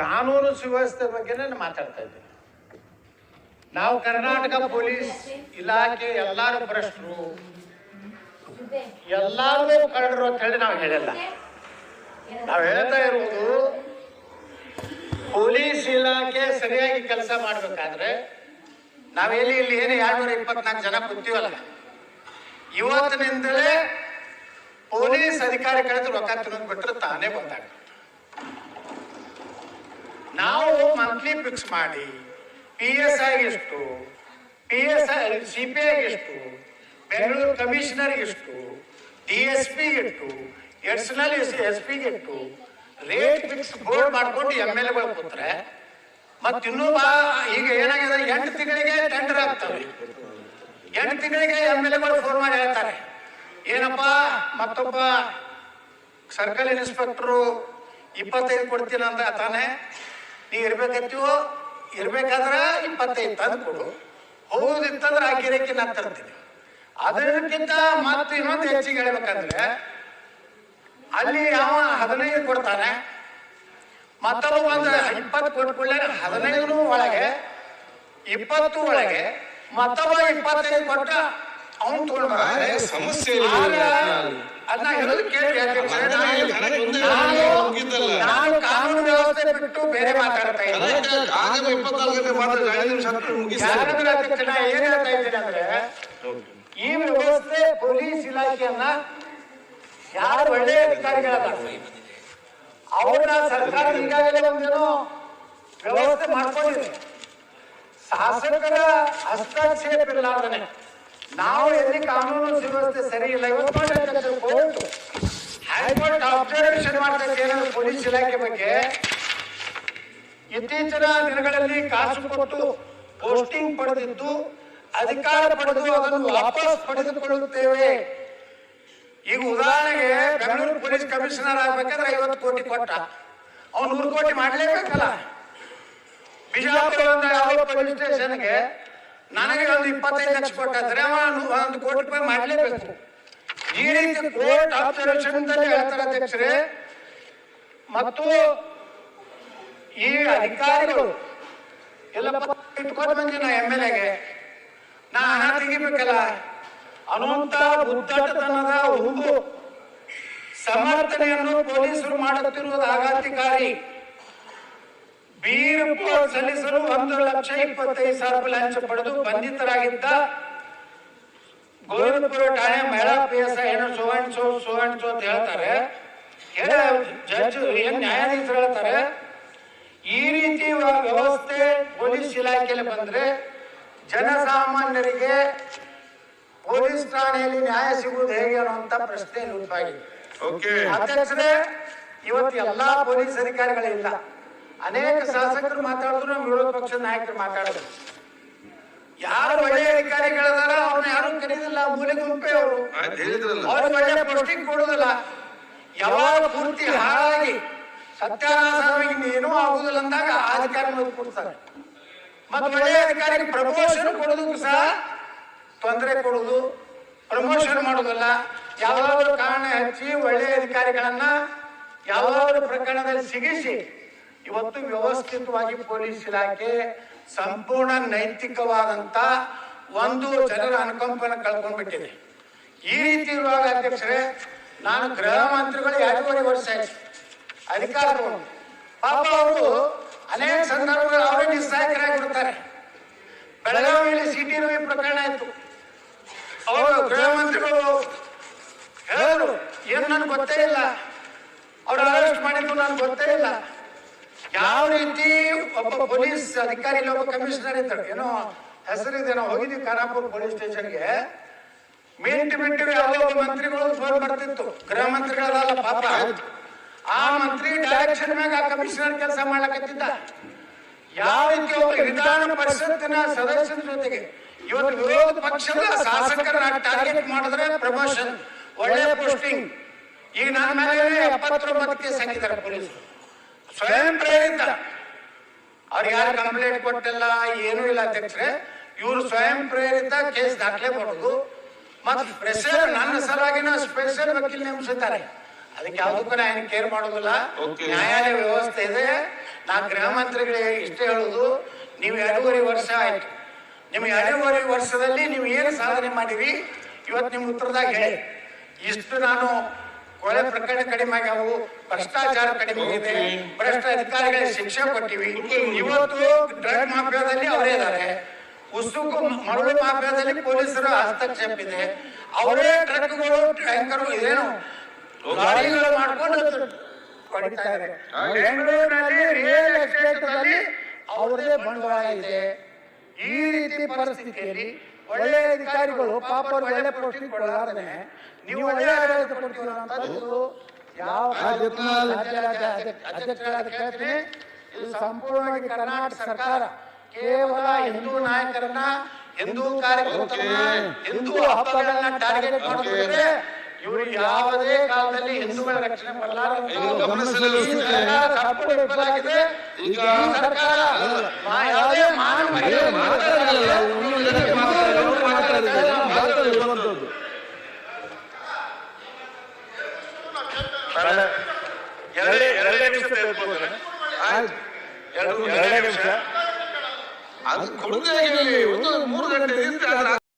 ಕಾನೂನು ಸುವ್ಯವಸ್ಥೆ ಬಗ್ಗೆ ನಾನು ಮಾತಾಡ್ತಾ ಇದ್ದೀನಿ. ನಾವು ಕರ್ನಾಟಕ ಪೊಲೀಸ್ ಇಲಾಖೆ ಎಲ್ಲಾರು ಭ್ರಷ್ಟರು. ಎಲ್ಲಾರು ಕಳ್ಳರು ಅಂತ ಹೇಳಿ ನಾವು ಹೇಳಲ್ಲ. ನಾವು ಹೇಳ್ತಾ ಇರುವುದು, ಪೊಲೀಸ್ ಇಲಾಖೆ ಸರಿಯಾಗಿ ಕೆಲಸ ಮಾಡ್ಬೇಕಾದ್ರೆ ನಾವೆಲ್ಲಿ ಇಲ್ಲಿ ಏನು ಎರಡ್ನೂರ ಇಪ್ಪತ್ನಾಲ್ಕು ಜನ ಕೂತೀವಲ್ಲ. ಇವತ್ತಿನಿಂದಲೇ ಪೊಲೀಸ್ ಅಧಿಕಾರಿಗಳಿಗೆ ರೊಕ್ಕ ತಿನ್ನೋದು ಬಿಟ್ಟರೆ ತಾನೇ ಗೊತ್ತಾಗುತ್ತೆ ನಾವು ಮಂತ್ಲಿ ಫಿಕ್ಸ್ ಮಾಡಿ. ಪಿ ಎಸ್ ಐ ಎಷ್ಟು? P S I C P I ಎಷ್ಟು? ಬೆಂಗಳೂರು ಕಮಿಷನರ್ ಎಷ್ಟು? ಡಿ ಎಸ್ ಪಿ ಎಷ್ಟು? ಎಡಿಷನಲ್ ಎಸ್ ಪಿ ಎಷ್ಟು? ರೇಟ್ ಫಿಕ್ಸ್ ಬೋರ್ಡ್ ಮಾಡ್ಕೊಂಡು ಎಂ ಎಲ್ ಎಗಳು ಕೂತ್ರೆ, ಮತ್ತೆ ಇನ್ನೂ ಬಾ, ಈಗ ಏನಾಗಿದೆ? ಎಂಟು ತಿಂಗಳಿಗೆ ಟೆಂಡರ್ ಆಗ್ತವೆ. ಎಂಟು ತಿಂಗಳಿಗೆ ಎಂ ಎಲ್ ಎಗಳು ಫೋನ್ ಮಾಡಿ ಹೇಳ್ತಾರೆ. ಏನಪ್ಪ, ಮತ್ತೊಬ್ಬ ಸರ್ಕಲ್ ಇನ್ಸ್ಪೆಕ್ಟ್ರು ಇಪ್ಪತ್ತೈದು ಕೊಡ್ತೀನಿ ತಾನೇ ತಾನೆ ನೀ ಇರ್ಬೇಕಂತೀವೋ? ಇರ್ಬೇಕಾದ್ರೆ ಇಪ್ಪತ್ತೈದು ತಂದು ಕೊಡು. ಹೋಗುದಿತ್ತಂದ್ರೆ ಆ ಗಿರಕ್ಕೆ ನಾನು ತರ್ತೀನಿ ಅದಕ್ಕಿಂತ ಮತ್ತೆ ಇನ್ನೊಂದು ಹೆಚ್ಚಿಗೆ ಹೇಳ್ಬೇಕಂದ್ರೆ, ಅಲ್ಲಿ ಯಾವ ಹದಿನೈದು ಕೊಡ್ತಾನೆ, ಮತ್ತೊಬ್ಬ ಒಂದು ಇಪ್ಪತ್ತು ಕೊಟ್ಕೊಳ್ಳೆ ಹದಿನೈದು ಒಳಗೆ, ಇಪ್ಪತ್ತು ಒಳಗೆ, ಮತ್ತೊಬ್ಬ ಇಪ್ಪತ್ತೈದು ಕೊಟ್ಟ ಅವನು ಸಮಸ್ಯೆ ನಾನು- ಕಾನೂನು ವ್ಯವಸ್ಥೆ ಬಿಟ್ಟು ಬೇರೆ ಮಾತಾಡ್ತಾ ಇದ್ದೀನಿ. ಏನ್ ಹೇಳ್ತಾ ಅಂದ್ರೆ ಈ ವ್ಯವಸ್ಥೆ ಪೊಲೀಸ್ ಇಲಾಖೆಯನ್ನ ಯಾರು ಒಳ್ಳೆಯ ಅಧಿಕಾರಿಗಳಲ್ಲ. ಅವರ ಸರ್ಕಾರ ಈಗಾಗಲೇ ಒಂದೇನೋ ವ್ಯವಸ್ಥೆ ಮಾಡ್ಕೊಂಡಿದೆ. ಶಾಸಕರ ಹಸ್ತಕ್ಷೇಪ ಇರ್ಲಾರ್ದನೆ ನಾವು ಎಲ್ಲಿ ಕಾನೂನು ಸುವ್ಯವಸ್ಥೆ ಸರಿ ಇಲ್ಲ. ಇವತ್ತು ಕೋರ್ಟ್ ಹೈಕೋರ್ಟ್ ಅಬ್ಸರ್ವೇಷನ್ ಮಾಡ್ತಾ ಪೊಲೀಸ್ ಇಲಾಖೆ ಬಗ್ಗೆ? ಇತ್ತೀಚಿನ ದಿನಗಳಲ್ಲಿ ಕಾಸು ಕೊಟ್ಟು ಪೋಸ್ಟಿಂಗ್ ಪಡೆದಿದ್ದು ಅಧಿಕಾರ ಪಡೆದು ಅದನ್ನು ವಾಪಸ್ ಪಡೆದುಕೊಳ್ಳುತ್ತೇವೆ. ಈಗ ಉದಾಹರಣೆಗೆ ಬೆಂಗಳೂರು ಪೊಲೀಸ್ ಕಮಿಷನರ್ ಆಗ್ಬೇಕಾದ್ರೆ ಐವತ್ತು ಕೋಟಿ ಕೊಟ್ಟ. ಅವ್ನು ನೂರು ಕೋಟಿ ಮಾಡ್ಲೇಬೇಕಲ್ಲ? ಬಿಜಾಪುರ ಯಾವ ಪೊಲೀಸ್ ಸ್ಟೇಷನ್ಗೆ ನನಗೆ ಒಂದು ಇಪ್ಪತ್ತೈದು ಲಕ್ಷ ಕೊಟ್ಟಿದ್ರೆ ಅವ ಒಂದು ಕೋಟಿ ರೂಪಾಯಿ ಮಾಡಲೇಬೇಕು. ಈ ರೀತಿ ಕೋರ್ಟ್ ಅಬ್ಸರ್ವೇಷನ್ ಹೇಳ್ತಾರೆ ಅಧ್ಯಕ್ಷರೇ ಮತ್ತು ಈ ಅಧಿಕಾರಿಗಳು ಎಲ್ಲಪ್ಪ ಇಟ್ಕೊಂಡು ಬಂದಿ ನಾ ಎಂ ಎಲ್ ಎಗೆ ನಾ ಹಣ ತೆಗಿಬೇಕಲ್ಲ? ಅನ್ನುವಂತ ಉದ್ದಟತನದ ಒಂದು ಸಮರ್ಥನೆಯನ್ನು ಪೊಲೀಸರು ಮಾಡುತ್ತಿರುವುದು ಆಘಾತಕಾರಿ. ಬೀರ್ ಸಲ್ಲಿಸಲು ಒಂದು ಲಕ್ಷ ಇಪ್ಪತ್ತೈದು ಸಾವಿರ ಲಂಚ ಪಡೆದು ಬಂಧಿತರಾಗಿದ್ದ ಗೋವಿಂದಪುರ ಠಾಣೆ ಮಹಿಳಾ ಪಿ ಎಸ್ ಐ ಏನು ಸೋ ಸೋ ಅಂತ ಹೇಳ್ತಾರೆ. ಹೇಳ ಜಡ್ಜ್ ಏನ್ ನ್ಯಾಯಾಧೀಶರು ಹೇಳ್ತಾರೆ? ಈ ರೀತಿ ವ್ಯ- ವ್ಯವಸ್ಥೆ ಪೊಲೀಸ್ ಇಲಾಖೆಯಲ್ಲಿ ಬಂದ್ರೆ ಜನಸಾಮಾನ್ಯರಿಗೆ ಪೊಲೀಸ್ ಠಾಣೆಯಲ್ಲಿ ನ್ಯಾಯ ಸಿಗುವುದು ಹೇಗೆ ಅನ್ನುವಂತ ಪ್ರಶ್ನೆ ಉಂಟಾಗಿದೆ ಅಧ್ಯಕ್ಷರೇ ಇವತ್ತು ಎಲ್ಲಾ ಪೊಲೀಸ್ ಅಧಿಕಾರಿಗಳಿಲ್ಲ ಅನೇಕ ಶಾಸಕರು ಮಾತಾಡಿದ್ರು ವಿರೋಧ ಪಕ್ಷದ ನಾಯಕರು ಮಾತಾಡಿದ್ರು. ಯಾರು ಒಳ್ಳೆಯ ಅಧಿಕಾರಿಗಳಿದಾರ ಯಾರು ಕರೀದಿಲ್ಲ ಮೂಲೆ ಗುಂಪೆ ಅವರು ಒಳ್ಳೆ ಪೋಸ್ಟಿಂಗ್ ಕೊಡುದಿಲ್ಲ. ಯಾವಾಗ ಪೂರ್ತಿ ಹಾಳಾಗಿ ಸತ್ಯನಾರಾಯಣ ಏನೂ ಆಗುದಿಲ್ಲ ಅಂದಾಗ ಆ ಅಧಿಕಾರಿ ಕೊಡ್ತಾರೆ. ಮತ್ತೆ ಒಳ್ಳೆಯ ಅಧಿಕಾರಿಗೆ ಪ್ರಮೋಷನ್ ಕೊಡೋದಕ್ಕೂ ಸಹ ತೊಂದರೆ ಕೊಡುದು ಪ್ರಮೋಷನ್ ಮಾಡೋದಲ್ಲ. ಯಾವ ಕಾರಣ ಹಚ್ಚಿ ಒಳ್ಳೆಯ ಅಧಿಕಾರಿಗಳನ್ನ ಯಾವ್ದಾದ್ರು ಪ್ರಕರಣದಲ್ಲಿ ಸಿಗಿಸಿ ಇವತ್ತು ವ್ಯವಸ್ಥಿತವಾಗಿ ಪೊಲೀಸ್ ಇಲಾಖೆ ಸಂಪೂರ್ಣ ನೈತಿಕವಾದಂತ ಒಂದು ಜನರ ಅನುಕಂಪನ ಕಳ್ಕೊಂಡ್ಬಿಟ್ಟಿದೆ. ಈ ರೀತಿ ಇರುವಾಗ ಅಧ್ಯಕ್ಷರೇ, ನಾನು ಗೃಹ ಮಂತ್ರಿಗಳು ಎರಡೂವರೆ ವರ್ಷ ಆಯ್ತು ಅಧಿಕಾರ ಪಾಪ ಅವರು ಅನೇಕ ಸಂದರ್ಭಗಳು ಅವರೇ ನಿಸ್ಸಹಾಯಕರಾಗಿ ಬಿಡ್ತಾರೆ ಬೆಳಗಾವಿಯಲ್ಲಿ ಸಿಟಿ ರವಿ ಪ್ರಕರಣ ಆಯ್ತು. ಅವರು ಗೃಹ ಮಂತ್ರಿಗಳು ಹೇಳಿದ್ರು ಏನು ನನಗೆ ಗೊತ್ತೇ ಇಲ್ಲ. ಅವ್ರು ಅರೆಸ್ಟ್ ಮಾಡಿದ್ದು ನನಗೆ ಗೊತ್ತೇ ಇಲ್ಲ. ಯಾವ ರೀತಿ ಒಬ್ಬ ಪೊಲೀಸ್ ಅಧಿಕಾರಿ ಒಬ್ಬ ಕಮಿಷನರ್ ಇದ್ದಾರೆ ಏನೋ ಹೆಸರಿದೆ ನಾವು ಹೋಗಿದ್ವಿ ಖಾನಾಪುರ ಪೊಲೀಸ್ ಸ್ಟೇಷನ್ಗೆ. ಮಿಂಟ್ ಮಿಂಟಿಗೆ ಯಾವುದೋ ಒಬ್ಬ ಮಂತ್ರಿಗಳು ಫೋನ್ ಬರ್ತಿತ್ತು. ಗೃಹ ಮಂತ್ರಿಗಳಲ್ಲ, ಪಾಪ. ಆ ಮಂತ್ರಿ ಡೈರೆಕ್ಷನ್ ಮ್ಯಾಗ ಆ ಕಮಿಷನರ್ ಕೆಲಸ ಮಾಡ್ಲಕತ್ತಿದ್ದ. ಯಾವ ರೀತಿ ಒಬ್ಬ ವಿಧಾನ ಪರಿಷತ್ತಿನ ಸದಸ್ಯರ ಜೊತೆಗೆ ಇವತ್ತು ವಿರೋಧ ಪಕ್ಷದ ಶಾಸಕರ ಟಾರ್ಗೆಟ್ ಮಾಡಿದ್ರೆ ಪ್ರಮೋಷನ್ ಒಳ್ಳೆ ಪೋಸ್ಟಿಂಗ್ ಈಗ ನನ್ನ ಮೇಲೆ ಎಪ್ಪತ್ತೊಂಬತ್ತು ಕೇಸ್ ಹಾಕಿದ್ದಾರೆ ಪೊಲೀಸರು. ಸ್ವಯಂ ಪ್ರೇರಿತ. ಅವ್ರಿಗೆ ಯಾರು ಕಂಪ್ಲೇಂಟ್ ಕೊಟ್ಟಿಲ್ಲ, ಏನೂ ಇಲ್ಲ ಅಧ್ಯಕ್ಷರೇ. ಇವರು ಸ್ವಯಂ ಪ್ರೇರಿತ ಕೇಸ್ ದಾಖಲೆ ಮಾಡೋದು. ಮತ್ತು ಸ್ಪೆಷಲ್ ನನ್ನ ಸಲುವಾಗಿನ ಸ್ಪೆಷಲ್ ವಕೀಲ್ ನೇಮಿಸುತ್ತಾರೆ ಅದಕ್ಕೆ ಯಾವುದಕ್ಕೂ ನಾನು ಕೇರ್ ಮಾಡೋದಿಲ್ಲ. ನ್ಯಾಯಾಲಯ ವ್ಯವಸ್ಥೆ ಇದೆ. ನಾ ಗೃಹ ಮಂತ್ರಿಗಳಿಗೆ ಇಷ್ಟೇ ಹೇಳೋದು. ನೀವು ಎರಡೂವರೆ ವರ್ಷ ಆಯ್ತು. ನಿಮ್ಗೆ ಎರಡೂವರೆ ವರ್ಷದಲ್ಲಿ ನೀವು ಏನು ಸಾಧನೆ ಮಾಡಿರಿ? ಇವತ್ತು ನಿಮ್ಮ ಉತ್ತರದಾಗ ಹೇಳಿ. ಇಷ್ಟು ನಾನು ಕೊಲೆ ಪ್ರಕರಣ ಕಡಿಮೆ ಆಗ್ಯಾವು ಭ್ರಷ್ಟಾಚಾರ ಕಡಿಮೆ ಆಗಿದೆ. ಭ್ರಷ್ಟ ಅಧಿಕಾರಿಗಳಿಗೆ ಶಿಕ್ಷೆ ಕೊಟ್ಟಿವಿ. ಇವತ್ತು ಡ್ರಗ್ ಮಾಫಿಯಾದಲ್ಲಿ ಅವರೇ ಇದ್ದಾರೆ. ಉಸುಕು ಮರಳು ಮಾಫಿಯಾದಲ್ಲಿ ಪೊಲೀಸರ ಹಸ್ತಕ್ಷೇಪ ಇದೆ ಅವರೇ ಟ್ರಕ್ಗಳು ಟ್ಯಾಂಕರು ಇದೇನು ಗಾಡಿಗಳು ಮಾಡ್ಕೊಂಡು ಇದ್ದಾರೆ. ಬೆಂಗಳೂರಿನಲ್ಲಿ ರಿಯಲ್ ಎಸ್ಟೇಟ್ ಅಲ್ಲಿ ಅವರದೇ ಬಂಡವಾಳ ಇದೆ. ಈ ರೀತಿ ಪರಿಸ್ಥಿತಿಯಲ್ಲಿ ಒಳ್ಳೆ ಅಧಿಕಾರಿಗಳು ಪಾಪ ಅವರು ಒಳ್ಳೆ ಪೋಸ್ಟಿಂಗ್ ಕೊಡಲಾರದೆ ನೀವು ಒಳ್ಳೆ ಆಡಳಿತ ಕೊಡ್ತೀರ ಅಂತದ್ದು ಯಾವ ಅಧ್ಯಕ್ಷರಾದ ಕೇಳ್ತೀನಿ. ಇದು ಸಂಪೂರ್ಣವಾಗಿ ಕರ್ನಾಟಕ ಸರ್ಕಾರ. ಕೇವಲ ಹಿಂದೂ ನಾಯಕರನ್ನ ಹಿಂದೂ ಕಾರ್ಯಕರ್ತರನ್ನ ಹಿಂದೂ ಹಬ್ಬಗಳನ್ನ ಟಾರ್ಗೆಟ್ ಮಾಡಿದ್ರೆ ಇವರು ಯಾವುದೇ ಕಾಲದಲ್ಲಿ ಹಿಂದೂಗಳ ರಕ್ಷಣೆ ಮಾಡಲಾರದು. ಈಗ ಸರ್ಕಾರ ಯಾವುದೇ ಮಾನವ ಎರಡೇ ಎರಡೇ ನಿಮಿಷ ಎರಡೇ ನಿಮಿಷ. அது கொடுங்க மூணு